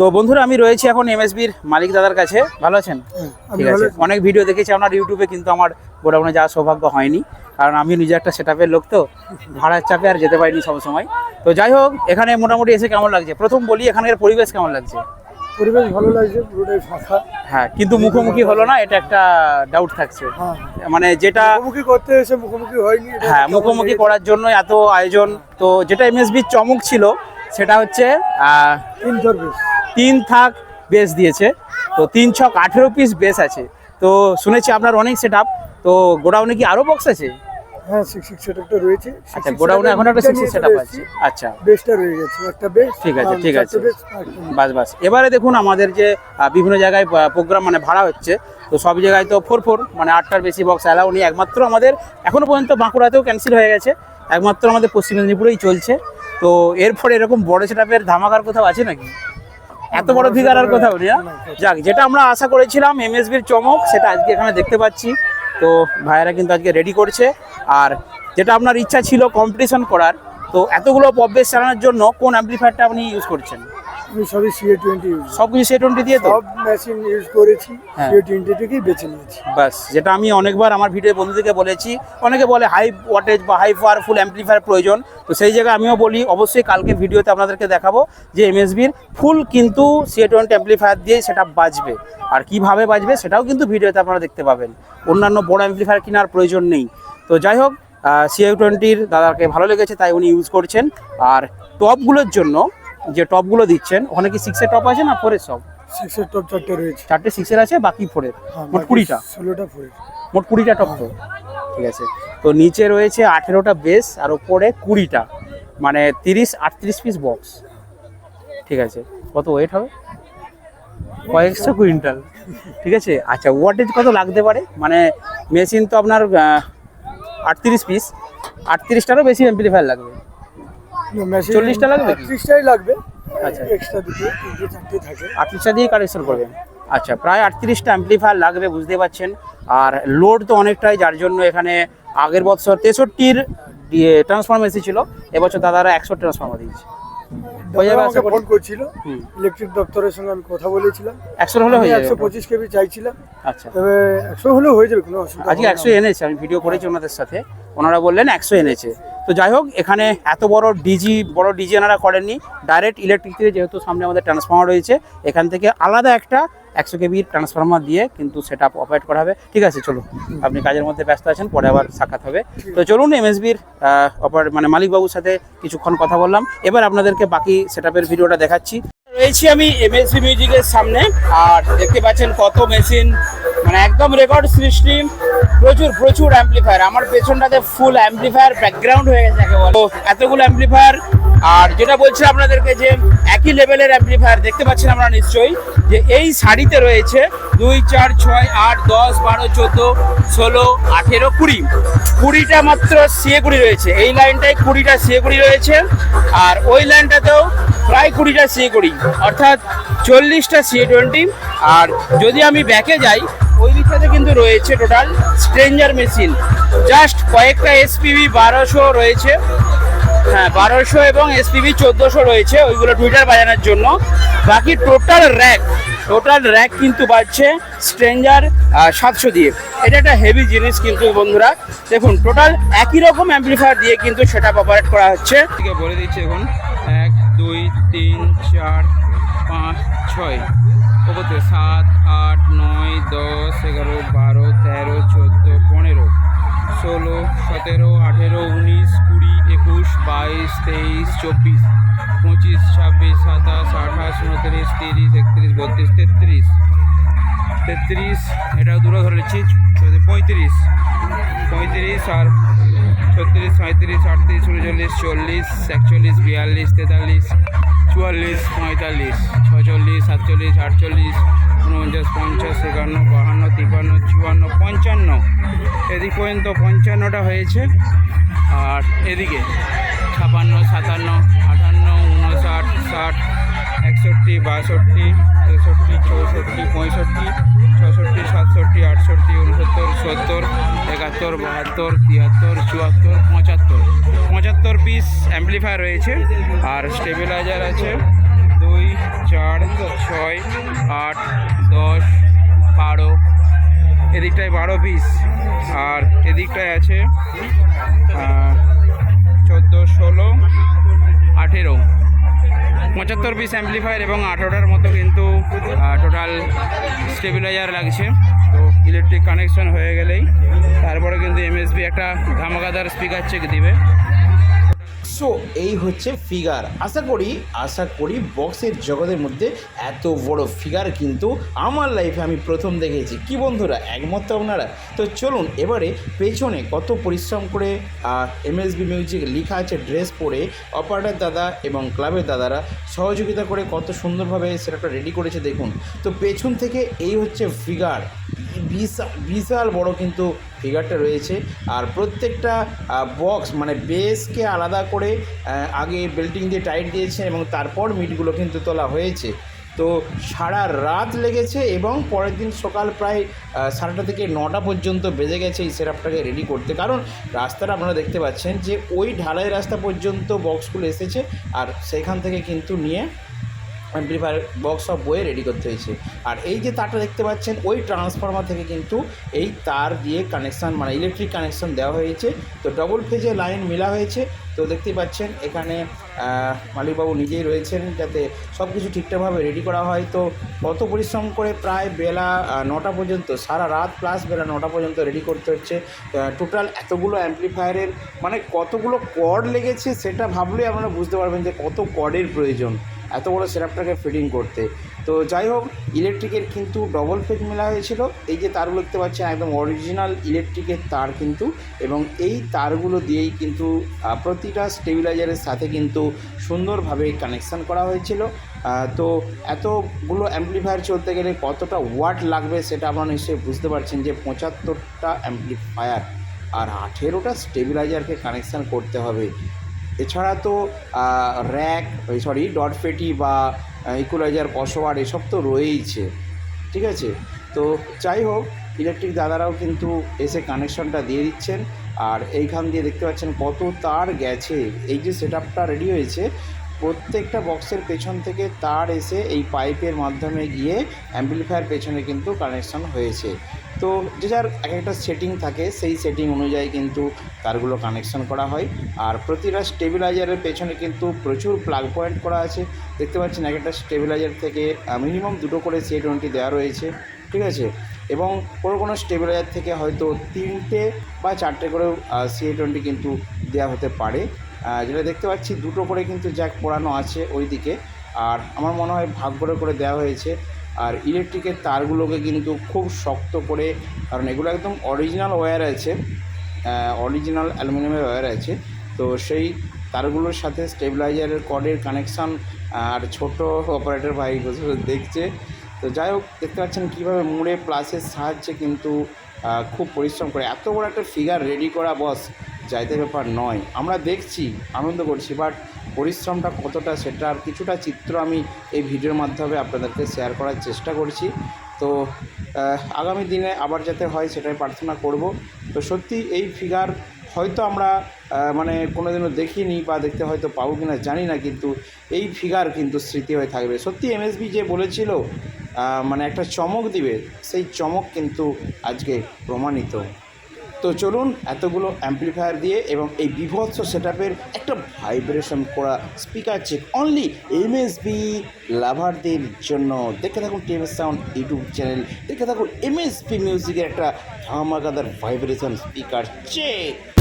তো বন্ধুরা আমি রয়েছি এখন এমএসবির মালিক দাদার কাছে। ভালো আছেন? ঠিক আছে। অনেক ভিডিও দেখেছি আপনার ইউটিউবে কিন্তু আমার গোডাউনে যাওয়ার সৌভাগ্য হয়নি। কারণ আমি নিজে একটা সেটআপের লোক তো ভাড়ার চাপে আর যেতে পারিনি সব সময়। তো যাই হোক এখানে মোটামুটি এসে কেমন লাগছে? প্রথম বলি এখানের পরিবেশ কেমন লাগছে? পরিবেশ ভালো লাগছে পুরোটাই ফাঁকা। হ্যাঁ কিন্তু মুখোমুখি হলো না এটা একটা ডাউট থাকছে। হ্যাঁ। মানে যেটা মুখোমুখি করতে এসে মুখোমুখি হয়নি হ্যাঁ মুখোমুখি করার জন্য এত আয়োজন। তো যেটা এমএসবির চমক ছিল সেটা হচ্ছে তিন তিন থাক বেস দিয়েছে। তো তিন ছক আঠেরো পিস বেস আছে। তো শুনেছি আপনার অনেক সেট তো গোডাউনে কি আরও বক্স আছে? হ্যাঁ সিক্স সিক্স সেটআপটা রয়েছে। আচ্ছা গোডাউনে এখন একটা সিক্সটি সেট আছে। আচ্ছা। বেসটা রয়ে গেছে একটা বেস ঠিক আছে, ঠিক আছে। বেস বাস। এবারে দেখুন আমাদের যে বিভিন্ন জায়গায় প্রোগ্রাম মানে ভাড়া হচ্ছে তো সব জায়গায় তো ফোর ফোর মানে আটটার বেশি বক্স অ্যালাউ নেই। একমাত্র আমাদের এখনও পর্যন্ত বাঁকুড়াতেও ক্যান্সেল হয়ে গেছে। একমাত্র আমাদের পশ্চিম মেদিনীপুরেই চলছে। তো এরপরে এরকম বড় সেটাপের ধামাকার কোথাও আছে নাকি? এত বড় ফিগার আর কোথাও নেই হ্যাঁ? যাক, যেটা আমরা আশা করেছিলাম এমএসবির চমক, সেটা আজকে এখানে দেখতে পাচ্ছি। তো ভাইয়েরা কিন্তু আজকে রেডি করছে। আর যেটা আপনার ইচ্ছা ছিল কম্পিটিশন করার, তো এতগুলো পব্বেশ চালানোর জন্য কোন অ্যাম্পলিফায়ারটা আপনি ইউজ করছেন? আমি সবই সিএ টোয়েন্টি সব কিছু সে টোয়েন্টি দিয়ে তো? সব মেশিন ইউজ করেছি হ্যাঁ। সিএ টোয়েন্টি থেকেই বেছে নিয়েছি। বাস যেটা আমি অনেকবার আমার ভিডিও বন্ধুদেরকে বলেছি অনেকে বলে হাই ওয়াটেজ বা হাই পাওয়ারফুল অ্যাম্পলিফায়ার প্রয়োজন তো সেই জায়গায় আমিও বলি অবশ্যই কালকে ভিডিওতে আপনাদেরকে দেখাবো যে এমএসবির ফুল কিন্তু সিএ টোয়েন্টি অ্যাম্পলিফায়ার দিয়ে সেটা বাজবে। আর কীভাবে বাজবে সেটাও কিন্তু ভিডিওতে আপনারা দেখতে পাবেন। অন্যান্য বড় অ্যাম্পলিফায়ার কেনার প্রয়োজন নেই। তো যাই হোক সিএ টোয়েন্টির দাদাকে ভালো লেগেছে তাই উনি ইউজ করছেন। আর টপগুলোর জন্য যে টপগুলো দিচ্ছেন ওখানে কি সিক্সের টপ আছে না ফোরের সব? সিক্সের টপ চারটে রয়েছে। চারটে সিক্সের আছে বাকি ফোরের হ্যাঁ, মোট কুড়িটা? ষোলোটা ফোরের মোট কুড়িটা টপ তো। ঠিক আছে। তো নিচে রয়েছে আঠেরোটা বেস আর ওপরে কুড়িটা। মানে তিরিশ আটত্রিশ পিস বক্স ঠিক আছে। কত ওয়েট হবে? কয়েকশো কুইন্টাল। ঠিক আছে? আচ্ছা ওয়াটেজ কত লাগতে পারে? মানে মেশিন তো আপনার আটত্রিশ পিস আটত্রিশটারও বেশি এমপ্লিফায়ার লাগবে। 40টা লাগবে কি? ত্রিশটাই লাগবে। আচ্ছা। এক্সট্রা দুটো তিনটে চারটে থাকে। আটত্রিশটা দিয়ে কালেকশন করবেন আচ্ছা প্রায় আটত্রিশটা অ্যাম্পলিফায়ার লাগবে বুঝতে পারছেন। আর লোড তো অনেকটাই যার জন্য এখানে আগের বছর তেষট্টির ট্রান্সফর্মার এসেছিল এবছর দাদারা একশো ট্রান্সফর্মার দিয়েছে। যাবে আমাকে ফোন করছিল হুম। ইলেকট্রিক দপ্তরের সঙ্গে আমি কথা বলেছিলাম। একশো হলে হয়ে একশো পঁচিশ কেবি চাইছিলাম। আচ্ছা। তবে একশো হলেও হয়ে যাবে কোনো অসুবিধা আজকে একশো এনেছে আমি ভিডিও করেছি ওনাদের সাথে। ওনারা বললেন একশো এনেছে। তো যাই হোক, এখানে এত বড় ডিজি বড় ডিজি এনারা করেননি। ডাইরেক্ট ইলেকট্রিক যেহেতু সামনে আমাদের ট্রান্সফর্মার রয়েছে, এখান থেকে আলাদা একটা একশো কেবির ট্রান্সফর্মার দিয়ে কিন্তু সেটা অপারেট করা হবে। ঠিক আছে, চলুন। আপনি কাজের মধ্যে ব্যস্ত আছেন, পরে আবার সাক্ষাৎ হবে। তো চলুন এমএসবির অপার মানে মালিকবাবুর সাথে কিছুক্ষণ কথা বললাম। এবার আপনাদেরকে বাকি সেটআপের ভিডিওটা দেখাচ্ছি। রয়েছি আমি এমএসবি মিউজিকের সামনে, আর দেখতে পাচ্ছেন কত মেশিন মানে একদম রেকর্ড সৃষ্টি, প্রচুর প্রচুর অ্যাম্পলিফায়ার আমার পেছনটাতে ফুল অ্যাম্পলিফায়ার ব্যাকগ্রাউন্ড হয়ে গেছে তো এতগুলো অ্যাম্পলিফায়ার আর যেটা বলছি আপনাদেরকে যে একই লেভেলের অ্যাম্পলিফায়ার দেখতে পাচ্ছেন আপনারা নিশ্চয়ই, যে এই শাড়িতে রয়েছে দুই, চার, ছয়, আট, দশ, বারো, চোদ্দ, ষোলো, আঠেরো, কুড়ি। কুড়িটা মাত্র সিএগুড়ি রয়েছে। এই লাইনটায় কুড়িটা সিএগুড়ি রয়েছে, আর ওই লাইনটাতেও প্রায় কুড়িটা সিএ কুড়ি। অর্থাৎ চল্লিশটা সিএ টোয়েন্টি আর যদি আমি ব্যাকে যাই ওই দিকটাতে কিন্তু রয়েছে টোটাল স্ট্রেঞ্জার মেশিন। জাস্ট কয়েকটা এসপিবি বারোশো রয়েছে। হ্যাঁ বারোশো এবং এসপিবি চোদ্দোশো রয়েছে ওইগুলো টুইটার বাজানোর জন্য। বাকি টোটাল র্যাক টোটাল র্যাক কিন্তু বাড়ছে স্ট্রেঞ্জার সাতশো দিয়ে। এটা একটা হেভি জিনিস কিন্তু বন্ধুরা। দেখুন, টোটাল একই রকম অ্যাম্পলিফায়ার দিয়ে কিন্তু সেটা অপারেট করা হচ্ছে। বলে দিচ্ছি এখন, এক, দুই, তিন, চার, পাঁচ ছয়। ওপরে সাত, আট, নয়, দশ, এগারো, বারো, তেরো, চোদ্দ, পনেরো, ষোলো, সতেরো, আঠেরো, উনিশ, কুড়ি, একুশ, বাইশ, তেইশ, চব্বিশ, পঁচিশ, ছাব্বিশ, সাতাশ, আঠাশ, উনত্রিশ, তিরিশ, একত্রিশ, বত্রিশ, তেত্রিশ তেত্রিশ এটা দূরে ধরে নিচ্ছি পঁয়ত্রিশ পঁয়ত্রিশ আর ছত্রিশ সাঁত্রিশ আটত্রিশ, উনচল্লিশ, চল্লিশ, একচল্লিশ, বিয়াল্লিশ, তেতাল্লিশ চুয়াল্লিশ, পঁয়তাল্লিশ ছচল্লিশ সাতচল্লিশ, আটচল্লিশ, উনপঞ্চাশ, পঞ্চাশ, একান্ন, বাহান্ন, তিপ্পান্ন, চুয়ান্ন, পঞ্চান্ন। এদিক পর্যন্ত পঞ্চান্নটা হয়েছে। আর এদিকে ছাপান্ন, সাতান্ন, আটান্ন, উনষাট, ষাট, একষট্টি, বাষট্টি, তেষট্টি, চৌষট্টি, পঁয়ষট্টি ছষট্টি, সাতষট্টি, আটষট্টি উনসত্তর সত্তর, একাত্তর, বাহাত্তর, তিয়াত্তর, চুয়াত্তর, পঁচাত্তর। পঁচাত্তর পিস অ্যাম্পলিফায়ার রয়েছে আর স্টেবিলাইজার আছে। দুই, চার, ছয়, আট, দশ, বারো। এদিকটায় বারো পিস আর এদিকটায় আছে চোদ্দ, ষোলো, আঠেরো। পঁচাত্তর পিস অ্যাম্পলিফায়ার এবং আঠারোটার মতো কিন্তু টোটাল স্টেবিলাইজার লাগছে। তো ইলেকট্রিক কানেকশন হয়ে গেলেই। তারপরে কিন্তু এমএসবি একটা ধামাকাদার স্পিকার চেক দিবে। সো এই হচ্ছে ফিগার আশা করি আশা করি বক্সের জগতের মধ্যে এত বড় ফিগার কিন্তু আমার লাইফে আমি প্রথম দেখেছি। কি বন্ধুরা, একমত আপনারা? তো চলুন, এবারে পেছনে কত পরিশ্রম করে এমএসবি মিউজিক লেখা আছে ড্রেস পরে অপারেটার দাদা এবং ক্লাবের দাদারা সহযোগিতা করে কত সুন্দরভাবে সেটা রেডি করেছে দেখুন। তো পেছন থেকে এই হচ্ছে ফিগার বিশাল বিশাল বড় কিন্তু ফিগারটা রয়েছে। আর প্রত্যেকটা বক্স মানে বেসকে আলাদা করে আগে বেল্টিং দিয়ে টাইট দিয়েছে এবং তারপর মিটগুলো কিন্তু তোলা হয়েছে। তো সারা রাত লেগেছে এবং পরের দিন সকাল প্রায় সাড়েটা থেকে নটা পর্যন্ত বেজে গেছে এই সেটআপটাকে রেডি করতে। কারণ রাস্তাটা আপনারা দেখতে পাচ্ছেন যে ওই ঢালাই রাস্তা পর্যন্ত বক্সগুলো এসেছে আর সেখান থেকে কিন্তু নিয়ে অ্যাম্প্লিফায়ার বক্স সব বয়ে রেডি করতে হয়েছে। আর এই যে তারটা দেখতে পাচ্ছেন, ওই ট্রান্সফর্মার থেকে কিন্তু এই তার দিয়ে কানেকশান মানে ইলেকট্রিক কানেকশান দেওয়া হয়েছে। তো ডবল ফেজে লাইন মেলা হয়েছে। তো দেখতেই পাচ্ছেন, এখানে মালিকবাবু নিজেই রয়েছেন যাতে সব কিছু ঠিকঠাকভাবে রেডি করা হয়। তো কত পরিশ্রম করে প্রায় বেলা নটা পর্যন্ত, সারা রাত প্লাস বেলা নটা পর্যন্ত রেডি করতে হচ্ছে। টোটাল এতগুলো অ্যাম্প্লিফায়ারের মানে কতগুলো কর্ড লেগেছে সেটা ভাবলেই আপনারা বুঝতে পারবেন যে কত কর্ডের প্রয়োজন। এত বড় সেটআপটাকে ফিটিং করতে। তো যাই হোক ইলেকট্রিকের কিন্তু ডবল ফেজ মেলা হয়েছিল। এই যে তারগুলো দেখতে পাচ্ছেন, একদম অরিজিনাল ইলেকট্রিকের তার কিন্তু। এবং এই তারগুলো দিয়েই কিন্তু প্রতিটা স্টেবিলাইজারের সাথে কিন্তু সুন্দরভাবে কানেকশান করা হয়েছিল। তো এতগুলো অ্যাম্প্লিফায়ার চলতে গেলে কতটা ওয়াট লাগবে সেটা আপনারা নিশ্চয়ই বুঝতে পারছেন যে পঁচাত্তরটা অ্যাম্প্লিফায়ার আর আঠেরোটা স্টেবিলাইজারকে কানেকশান করতে হবে। এছাড়া তো র্যাক সরি, ডট পেটি বা ইকুলাইজার কসোয়ার এসব তো রয়েইছে, ঠিক আছে? তো যাই হোক ইলেকট্রিক দাদারাও কিন্তু এসে কানেকশনটা দিয়ে দিচ্ছেন, আর এইখান দিয়ে দেখতে পাচ্ছেন কত তার গেছে। এই যে সেট রেডি হয়েছে, প্রত্যেকটা বক্সের পেছন থেকে তার এসে এই পাইপের মাধ্যমে গিয়ে অ্যাম্পলিফায়ার পেছনে কিন্তু কানেকশন হয়েছে। তো যে যার এক একটা সেটিং থাকে, সেই সেটিং অনুযায়ী কিন্তু তারগুলো কানেকশন করা হয়। আর প্রতিটা স্টেবিলাইজারের পেছনে কিন্তু প্রচুর প্লাগ পয়েন্ট করা আছে। দেখতে পাচ্ছেন এক একটা স্টেবিলাইজার থেকে মিনিমাম দুটো করে সি টোয়েন্টি দেওয়া রয়েছে, ঠিক আছে? এবং কোনো কোনো স্টেবিলাইজার থেকে হয়তো তিনটে বা চারটে করেও সি টোয়েন্টি কিন্তু দেওয়া হতে পারে। যেটা দেখতে পাচ্ছি দুটো করে কিন্তু জ্যাক পড়ানো আছে ওই দিকে আর আমার মনে হয় ভাগ করে করে দেওয়া হয়েছে। আর ইলেকট্রিকের তারগুলোকে কিন্তু খুব শক্ত করে, কারণ এগুলো একদম অরিজিনাল ওয়্যার আছে অরিজিনাল অ্যালুমিনিয়ামের ওয়্যার আছে, তো সেই তারগুলোর সাথে স্টেবিলাইজারের কর্ডের কানেকশান আর ছোট অপারেটর ভাই দেখছে। তো যাই হোক, দেখতে পাচ্ছেন কীভাবে মুড়ে প্লাসের সাহায্যে কিন্তু খুব পরিশ্রম করে। এত বড় একটা ফিগার রেডি করা বস যাইতে ব্যাপার নয়। আমরা দেখছি, আনন্দ করছি বাট পরিশ্রমটা কতটা সেটার কিছুটা চিত্র আমি এই ভিডিওর মাধ্যমে আপনাদেরকে শেয়ার করার চেষ্টা করছি। তো আগামী দিনে আবার যাতে হয় সেটাই প্রার্থনা করব। তো সত্যি এই ফিগার হয়তো আমরা মানে কোনোদিনও দেখিনি বা দেখতে হয়তো পাবো কি না জানি না, কিন্তু এই ফিগার কিন্তু স্মৃতি হয়ে থাকবে। সত্যি এমএসবি যে বলেছিল মানে একটা চমক দিবে, সেই চমক কিন্তু আজকে প্রমাণিত। তো চলুন এতগুলো অ্যাম্প্লিফায়ার দিয়ে এবং এই বিভৎস সেট একটা ভাইব্রেশন করা স্পিকার চেক অনলি এমএসবি লাভারদের জন্য। দেখে থাকুন টিএমএস সাউন্ড ইউটিউব চ্যানেল দেখে থাকুন এমএসবি মিউজিকের একটা ধামাকাদার ভাইব্রেশন স্পিকার চেক